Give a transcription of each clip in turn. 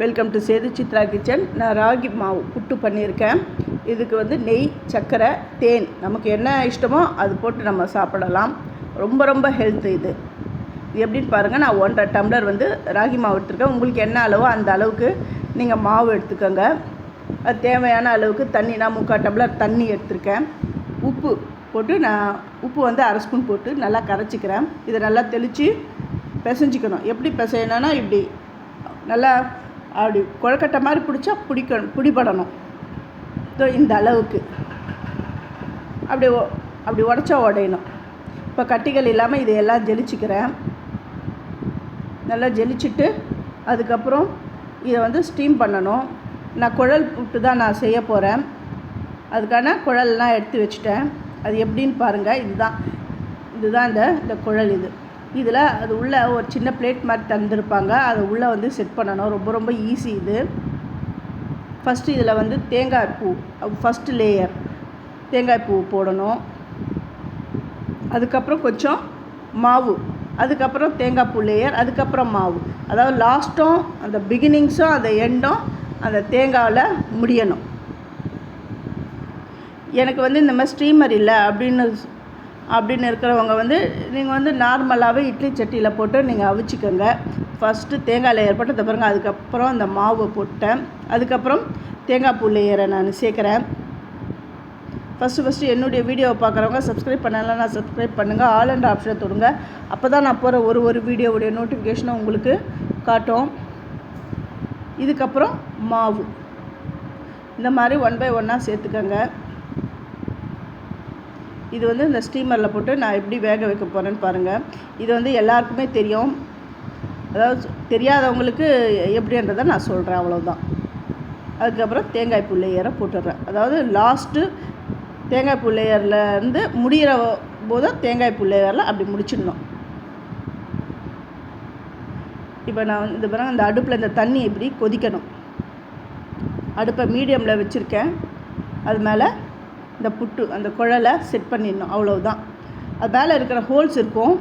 Welcome to Sethu Chitra kitchen நான் ராகி மாவு புட்டு பண்ணியிருக்கேன். இதுக்கு வந்து நெய் சர்க்கரை தேன். நமக்கு என்ன இஷ்டமோ அது போட்டு நம்ம சாப்பிடலாம். ரொம்ப ரொம்ப ஹெல்த் இது. இது எப்படின்னு பாருங்கள் நான் ஒன்றரை டம்ளர் வந்து ராகி மாவு எடுத்துருக்கேன். உங்களுக்கு என்ன அளவோ அந்த அளவுக்கு நீங்கள் மாவு எடுத்துக்கோங்க. அது தேவையான அளவுக்கு தண்ணி நான் முக்கால் டம்ளர் தண்ணி எடுத்திருக்கேன். உப்பு போட்டு நான் உப்பு வந்து அரை ஸ்பூன் போட்டு நல்லா கரைச்சிக்கிறேன். இதை நல்லா தெளித்து பிசைஞ்சிக்கணும். எப்படி பிசையணும்னா இப்படி. நல்லா அப்படி கொழக்கட்டை மாதிரி பிடிச்சா பிடிக்கணும் பிடிபடணும். இந்த அளவுக்கு. அப்படி ஒ- அப்படி உடச்சா உடையணும். இப்போ கட்டிகள் இல்லாமல் இதையெல்லாம் ஜெலிச்சிக்கிறேன். நல்லா ஜெலிச்சிட்டு அதுக்கப்புறம் இதை வந்து ஸ்டீம் பண்ணணும். நான் குழல் புட்டு தான் நான் செய்ய போகிறேன் அதுக்கான குழல்லாம் எடுத்து வச்சுட்டேன். அது எப்படின்னு பாருங்கள் இதுதான். இதுதான் இந்த இந்த குழல் இது. இதில் அது உள்ளே ஒரு சின்ன பிளேட் மாதிரி தந்திருப்பாங்க. அதை உள்ளே வந்து செட் பண்ணணும். ரொம்ப ரொம்ப ஈஸி இது. ஃபஸ்ட்டு இதில் வந்து தேங்காய் பூ ஃபஸ்ட்டு லேயர் தேங்காய் பூ போடணும். அதுக்கப்புறம் கொஞ்சம் மாவு அதுக்கப்புறம் தேங்காய் பூ லேயர் அதுக்கப்புறம் மாவு. அதாவது லாஸ்ட்டும் அந்த பிகினிங்ஸும் அந்த எண்டும் அந்த தேங்காவில் முடியணும். எனக்கு வந்து இந்த மாதிரி ஸ்ட்ரீமர் இல்லை அப்படின்னு அப்படின்னு இருக்கிறவங்க வந்து நீங்கள் வந்து நார்மலாகவே இட்லி சட்டியில் போட்டு நீங்கள் அவிச்சிக்கோங்க. ஃபஸ்ட்டு தேங்காய் லேயர் போட்டு அதை பாருங்கள் அதுக்கப்புறம் அந்த மாவை போட்டேன். அதுக்கப்புறம் தேங்காய் பூ லேயரை நான் சேர்க்குறேன். ஃபஸ்ட்டு ஃபஸ்ட்டு என்னுடைய வீடியோவை பார்க்குறவங்க சப்ஸ்கிரைப் நான் சப்ஸ்கிரைப் பண்ணுங்கள் ஆல் அண்ட் ஆப்ஷனை தொடுங்க. அப்போ தான் நான் போகிற ஒரு ஒரு வீடியோவுடைய நோட்டிஃபிகேஷனும் உங்களுக்கு காட்டும். இதுக்கப்புறம் மாவு. இந்த மாதிரி ஒன் பை ஒன்னாக சேர்த்துக்கோங்க. இது வந்து இந்த ஸ்டீமரில் போட்டு நான் எப்படி வேக வைக்க போகிறேன்னு பாருங்கள் இது வந்து எல்லாருக்குமே தெரியும். அதாவது தெரியாதவங்களுக்கு எப்படின்றத நான் சொல்கிறேன் அவ்வளோதான் அதுக்கப்புறம் தேங்காய் பூ லேயரை போட்டுடுறேன். அதாவது லாஸ்ட்டு தேங்காய் பூ லேயர்லேருந்து இருந்து முடிகிற போது தேங்காய் பூ லேயரில் அப்படி முடிச்சிடணும். இப்போ நான் வந்து இந்த பிறகு அந்த அடுப்பில் இந்த தண்ணி இப்படி கொதிக்கணும். அடுப்பை மீடியமில் வச்சுருக்கேன். அது மேலே இந்த புட்டு அந்த குழலை செட் பண்ணிடணும். அவ்வளோதான் அது மேலே இருக்கிற ஹோல்ஸ் இருக்கும்.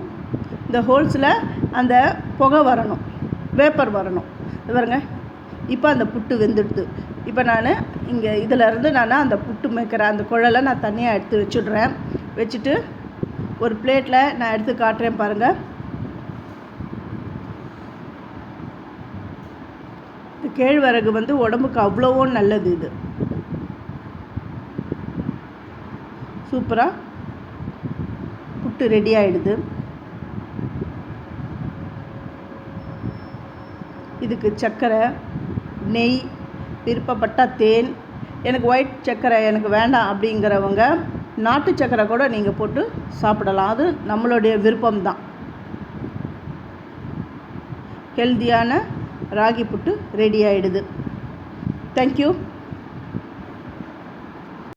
இந்த ஹோல்ஸில் அந்த புகை வரணும். வேப்பர் வரணும். இது பாருங்க. இப்போ அந்த புட்டு வெந்துடுது. இப்போ நான் இங்கே இதிலேருந்து நான் அந்த புட்டு மேய்க்கிற அந்த குழலை நான் தனியாக எடுத்து வச்சுடுறேன். வச்சுட்டு ஒரு பிளேட்டில் நான் எடுத்து காட்டுறேன் பாருங்கள் இந்த கேழ்வரகு வந்து உடம்புக்கு அவ்வளவோ நல்லது இது. சூப்பராக புட்டு ரெடி ஆகிடுது இதுக்கு சர்க்கரை நெய் விருப்பப்பட்டால் தேன். எனக்கு ஒயிட் சர்க்கரை எனக்கு வேண்டாம் அப்படிங்கிறவங்க நாட்டு சர்க்கரை கூட நீங்கள் போட்டு சாப்பிடலாம். அது நம்மளுடைய விருப்பம்தான். ஹெல்தியான ராகி புட்டு ரெடி ஆகிடுது தேங்க்யூ